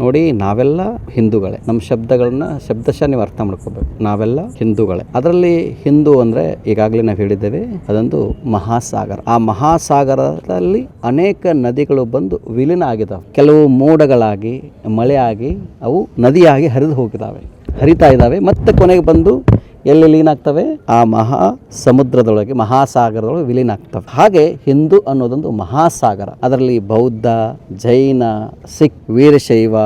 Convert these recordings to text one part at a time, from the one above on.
ನೋಡಿ, ನಾವೆಲ್ಲ ಹಿಂದೂಗಳೇ. ನಮ್ಮ ಶಬ್ದಗಳನ್ನ ಶಬ್ದಶಃ ನೀವು ಅರ್ಥ ಮಾಡ್ಕೋಬೇಕು. ನಾವೆಲ್ಲ ಹಿಂದೂಗಳೇ. ಅದರಲ್ಲಿ ಹಿಂದೂ ಅಂದ್ರೆ ಈಗಾಗಲೇ ನಾವು ಹೇಳಿದ್ದೇವೆ, ಅದೊಂದು ಮಹಾಸಾಗರ. ಆ ಮಹಾಸಾಗರದಲ್ಲಿ ಅನೇಕ ನದಿಗಳು ಬಂದು ವಿಲೀನ ಆಗಿದಾವೆ. ಕೆಲವು ಮೋಡಗಳಾಗಿ, ಮಳೆಯಾಗಿ, ಅವು ನದಿಯಾಗಿ ಹರಿದು ಹೋಗಿದ್ದಾವೆ ಹರಿತಾ ಇದ್ದಾವೆ ಮತ್ತೆ ಕೊನೆಗೆ ಬಂದು ಎಲ್ಲಿ ಲೀನ ಆಗ್ತವೆ ಆ ಮಹಾ ಸಮುದ್ರದೊಳಗೆ, ಮಹಾಸಾಗರದೊಳಗೆ ವಿಲೀನ ಆಗ್ತವೆ ಹಾಗೆ ಹಿಂದೂ ಅನ್ನೋದೊಂದು ಮಹಾಸಾಗರ. ಅದರಲ್ಲಿ ಬೌದ್ಧ, ಜೈನ, ಸಿಖ್, ವೀರಶೈವ,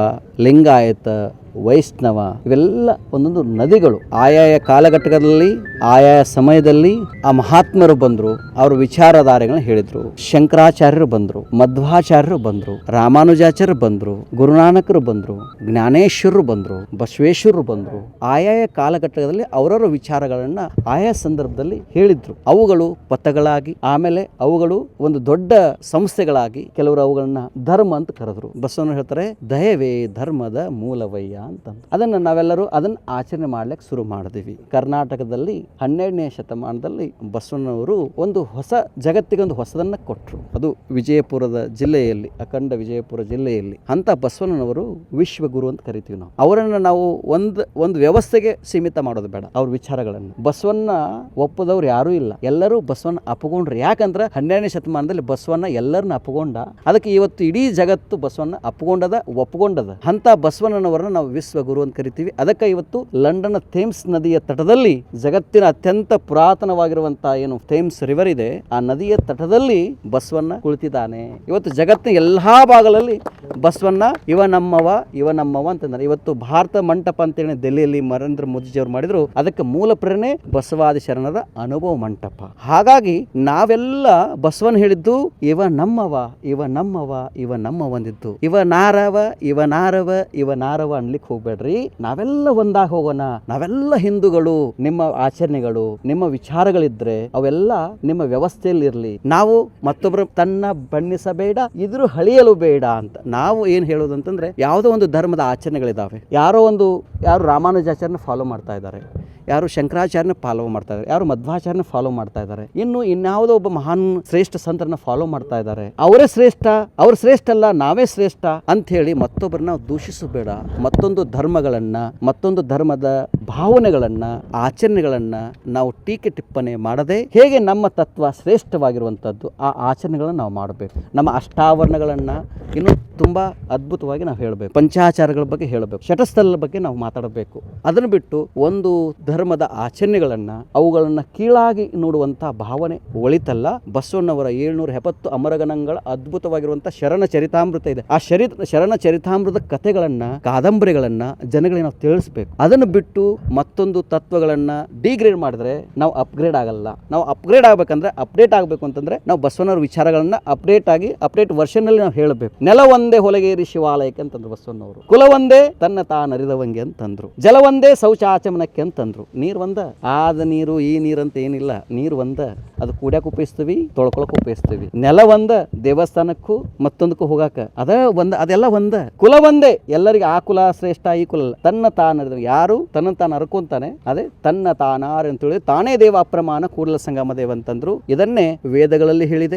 ಲಿಂಗಾಯತ ವೈಷ್ಣವ ಇವೆಲ್ಲ ಒಂದೊಂದು ನದಿಗಳು. ಆಯಾಯ ಕಾಲಘಟ್ಟದಲ್ಲಿ, ಆಯಾಯ ಸಮಯದಲ್ಲಿ ಆ ಮಹಾತ್ಮರು ಬಂದರು, ಅವ್ರ ವಿಚಾರಧಾರೆಗಳನ್ನ ಹೇಳಿದ್ರು. ಶಂಕರಾಚಾರ್ಯರು ಬಂದರು, ಮಧ್ವಾಚಾರ್ಯರು ಬಂದರು, ರಾಮಾನುಜಾಚಾರ್ಯರು ಬಂದರು, ಗುರುನಾನಕರು ಬಂದರು, ಜ್ಞಾನೇಶ್ವರರು ಬಂದರು, ಬಸವೇಶ್ವರರು ಬಂದರು. ಆಯಾಯ ಕಾಲಘಟ್ಟದಲ್ಲಿ ಅವರವರ ವಿಚಾರಗಳನ್ನ ಆಯಾ ಸಂದರ್ಭದಲ್ಲಿ ಹೇಳಿದ್ರು. ಅವುಗಳು ಪಥಗಳಾಗಿ, ಆಮೇಲೆ ಅವುಗಳು ಒಂದು ದೊಡ್ಡ ಸಂಸ್ಥೆಗಳಾಗಿ ಕೆಲವರು ಅವುಗಳನ್ನ ಧರ್ಮ ಅಂತ ಕರೆದ್ರು. ಬಸವಣ್ಣ ಹೇಳ್ತಾರೆ, ದಯವೇ ಧರ್ಮದ ಮೂಲವಯ್ಯ. ಅಂತಂದು. ಅದನ್ನು ನಾವೆಲ್ಲರೂ ಅದನ್ನು ಆಚರಣೆ ಮಾಡ್ಲಿಕ್ಕೆ ಶುರು ಮಾಡಿದ್ವಿ. ಕರ್ನಾಟಕದಲ್ಲಿ ಹನ್ನೆರಡನೇ ಶತಮಾನದಲ್ಲಿ ಬಸವಣ್ಣವರು ಒಂದು ಹೊಸ ಜಗತ್ತಿಗೆ ಒಂದು ಹೊಸದನ್ನ ಕೊಟ್ಟರು ಅದು ವಿಜಯಪುರದ ಜಿಲ್ಲೆಯಲ್ಲಿ, ಅಖಂಡ ವಿಜಯಪುರ ಜಿಲ್ಲೆಯಲ್ಲಿ. ಅಂತ ಬಸವಣ್ಣನವರು ವಿಶ್ವಗುರು ಅಂತ ಕರಿತೀವಿ ನಾವು. ಅವರನ್ನು ನಾವು ಒಂದು ಒಂದು ವ್ಯವಸ್ಥೆಗೆ ಸೀಮಿತ ಮಾಡೋದು ಬೇಡ. ಅವ್ರ ವಿಚಾರಗಳನ್ನು. ಬಸವಣ್ಣ ಒಪ್ಪದವ್ರು ಯಾರೂ ಇಲ್ಲ. ಎಲ್ಲರೂ ಬಸವಣ್ಣ ಅಪ್ಪಗೊಂಡ್ರು ಯಾಕಂದ್ರೆ ಹನ್ನೆರಡನೇ ಶತಮಾನದಲ್ಲಿ ಬಸವಣ್ಣ ಎಲ್ಲರನ್ನ ಅಪ್ಪಗೊಂಡ ಅದಕ್ಕೆ ಇವತ್ತು ಇಡೀ ಜಗತ್ತು ಬಸವಣ್ಣ ಅಪ್ಪಗೊಂಡದ ಒಪ್ಪಗೊಂಡದ ಅಂತ ಬಸವಣ್ಣನವರನ್ನ ನಾವು ವಿಶ್ವಗುರು ಅಂತ ಕರಿತೀವಿ. ಅದಕ್ಕೆ ಇವತ್ತು ಲಂಡನ್ ಥೇಮ್ಸ್ ನದಿಯ ತಟದಲ್ಲಿ ಜಗತ್ತಿನ ಅತ್ಯಂತ ಪುರಾತನವಾಗಿರುವಂತಹ ಏನು ಥೇಮ್ಸ್ ರಿವರ್ ಇದೆ, ಆ ನದಿಯ ತಟದಲ್ಲಿ ಬಸವಣ್ಣ ಕುಳಿತಿದ್ದಾನೆ. ಇವತ್ತು ಜಗತ್ತಿನ ಎಲ್ಲಾ ಭಾಗಗಳಲ್ಲಿ ಬಸವಣ್ಣ, ಇವ ನಮ್ಮವ ಇವ ನಮ್ಮವ ಅಂತಂದ್ರೆ. ಇವತ್ತು ಭಾರತ ಮಂಟಪ ಅಂತೇಳಿ ದೆಹಲಿಯಲ್ಲಿ ನರೇಂದ್ರ ಮೋದಿಜಿ ಅವರು ಮಾಡಿದ್ರು. ಅದಕ್ಕೆ ಮೂಲ ಪ್ರೇರಣೆ ಬಸವಾದಿ ಶರಣರ ಅನುಭವ ಮಂಟಪ. ಹಾಗಾಗಿ ನಾವೆಲ್ಲ ಬಸವನ್ ಹೇಳಿದ್ದು, ಇವ ನಮ್ಮವ ಇವ ನಮ್ಮವ, ಇವ ನಮ್ಮ ಒಂದಿದ್ದು ಇವ ನಾರವ ಇವ ನಾರವ ಇವ ನಾರವ ಅನ್ಲಿಕ್ಕೆ ಹೋಗ್ಬೇಡ್ರಿ. ನಾವೆಲ್ಲ ಒಂದಾಗ ಹೋಗೋಣ. ನಾವೆಲ್ಲ ಹಿಂದೂಗಳು, ನಿಮ್ಮ ಆಚರಣೆಗಳು, ನಿಮ್ಮ ವಿಚಾರಗಳಿದ್ರೆ ಅವೆಲ್ಲ ನಿಮ್ಮ ವ್ಯವಸ್ಥೆಯಲ್ಲಿ ಇರಲಿ ನಾವು ಮತ್ತೊಬ್ಬರು ತನ್ನ ಬಣ್ಣಿಸಬೇಡ, ಇದ್ರು ಹಳಿಯಲು ಬೇಡ ಅಂತ. ನಾವು ಏನು ಹೇಳೋದು ಅಂತಂದ್ರೆ ಯಾವುದೋ ಒಂದು ಧರ್ಮದ ಆಚರಣೆಗಳಿದಾವೆ. ಯಾರೋ ಒಂದು, ಯಾರು ರಾಮಾನುಜಾಚಾರ್ಯನ ಫಾಲೋ ಮಾಡ್ತಾ ಇದ್ದಾರೆ. ಯಾರು ಶಂಕರಾಚಾರ್ಯನ ಫಾಲೋ ಮಾಡ್ತಾ ಇದ್ದಾರೆ, ಯಾರು ಮಧ್ವಾಚಾರ್ಯನ ಫಾಲೋ ಮಾಡ್ತಾ ಇದ್ದಾರೆ, ಇನ್ನು ಇನ್ಯಾವುದೋ ಒಬ್ಬ ಮಹಾನ್ ಶ್ರೇಷ್ಠ ಸಂತರನ್ನ ಫಾಲೋ ಮಾಡ್ತಾ ಇದ್ದಾರೆ. ಅವರೇ ಶ್ರೇಷ್ಠ, ಅವ್ರು ಶ್ರೇಷ್ಠ ಅಲ್ಲ, ನಾವೇ ಶ್ರೇಷ್ಠ ಅಂತ ಹೇಳಿ ಮತ್ತೊಬ್ಬರನ್ನ ದೂಷಿಸಬೇಡ. ಮತ್ತೊಂದು ಧರ್ಮಗಳನ್ನ, ಮತ್ತೊಂದು ಧರ್ಮದ ಭಾವನೆಗಳನ್ನ, ಆಚರಣೆಗಳನ್ನು ನಾವು ಟೀಕೆ ಟಿಪ್ಪಣಿ ಮಾಡದೆ ಹೇಗೆ ನಮ್ಮ ತತ್ವ ಶ್ರೇಷ್ಠವಾಗಿರುವಂಥದ್ದು ಆ ಆಚರಣೆಗಳನ್ನು ನಾವು ಮಾಡಬೇಕು. ನಮ್ಮ ಅಷ್ಟಾವರಣಗಳನ್ನು ಇನ್ನೂ ತುಂಬ ಅದ್ಭುತವಾಗಿ ನಾವು ಹೇಳಬೇಕು. ಪಂಚಾಚಾರಗಳ ಬಗ್ಗೆ ಹೇಳಬೇಕು. ಶಟಸ್ಥಲ ಬಗ್ಗೆ ನಾವು ಮಾತಾಡಬೇಕು. ಅದನ್ನು ಬಿಟ್ಟು ಒಂದು ಧರ್ಮದ ಆಚರಣೆಗಳನ್ನು, ಅವುಗಳನ್ನು ಕೀಳಾಗಿ ನೋಡುವಂಥ ಭಾವನೆ ಒಳಿತಲ್ಲ, ಬಸವಣ್ಣವರ ಏಳ್ನೂರ ಎಪ್ಪತ್ತು ಅಮರಗಣಗಳ ಅದ್ಭುತವಾಗಿರುವಂಥ ಶರಣ ಚರಿತಾಮೃತ ಇದೆ. ಆ ಶರಿ, ಶರಣ ಚರಿತಾಮೃತ ಕಥೆಗಳನ್ನು, ಕಾದಂಬರಿಗಳನ್ನು ಜನಗಳಿಗೆ ನಾವು ತಿಳಿಸ್ಬೇಕು. ಅದನ್ನು ಬಿಟ್ಟು ಮತ್ತೊಂದು ತತ್ವಗಳನ್ನ ಡಿಗ್ರೇಡ್ ಮಾಡಿದ್ರೆ ನಾವು ಅಪ್ಗ್ರೇಡ್ ಆಗಲ್ಲ. ನಾವು ಅಪ್ಗ್ರೇಡ್ ಆಗ್ಬೇಕಂದ್ರೆ ಅಪ್ಡೇಟ್ ಆಗಬೇಕು ಅಂತಂದ್ರೆ ನಾವು ಬಸವಣ್ಣವ್ರ ವಿಚಾರಗಳನ್ನ ಅಪ್ಡೇಟ್ ಆಗಿ ಅಪ್ಡೇಟ್ ವರ್ಷನ್ ಅಲ್ಲಿ ನಾವು ಹೇಳಬೇಕು. ನೆಲ ಒಂದೇ ಹೊಲಗೇರಿ ಶಿವಾಲಯಕ್ಕೆ ಅಂತಂದ್ರು ಬಸವಣ್ಣವರು. ಕುಲ ಒಂದೇ ತನ್ನ ತಾನರಿದವಂಗೆ ಅಂತಂದ್ರು. ಜಲ ಒಂದೇ ಶೌಚಾಚಮನಕ್ಕೆ ಅಂತಂದ್ರು. ನೀರು ಒಂದ? ಆದ ನೀರು, ಈ ನೀರಂತ ಏನಿಲ್ಲ. ನೀರು ಒಂದ. ಅದು ಕುಡ್ಯಾಕ ಉಪಯೋಗಿಸ್ತೀವಿ? ತೊಳ್ಕೊಳಕ್ಕೆ ಉಪಯೋಗಿಸ್ತೀವಿ. ನೆಲ ಒಂದ, ದೇವಸ್ಥಾನಕ್ಕೂ ಮತ್ತೊಂದಕ್ಕೂ ಹೋಗಾಕ. ಅದ ಒಂದ, ಅದೆಲ್ಲ ಒಂದ. ಕುಲ ಒಂದೇ. ಎಲ್ಲರಿಗೆ ಆ ಕುಲ ಶ್ರೇಷ್ಠ, ಈ ಕುಲ. ತನ್ನ ತಾನರಿದ ಯಾರು? ತನ್ನ ತಾನು ಅರ್ಕೊಂತಾನೆ ಅದೇ ತನ್ನ ತಾನಾರ್ ಅಂತ ಹೇಳಿ ತಾನೇ ದೇವ ಅಪ್ರಮಾಣ ಕೂಡಲ ಸಂಗಮ ದೇವ ಅಂತಂದ್ರು. ಇದನ್ನೇ ವೇದಗಳಲ್ಲಿ ಹೇಳಿದೆ.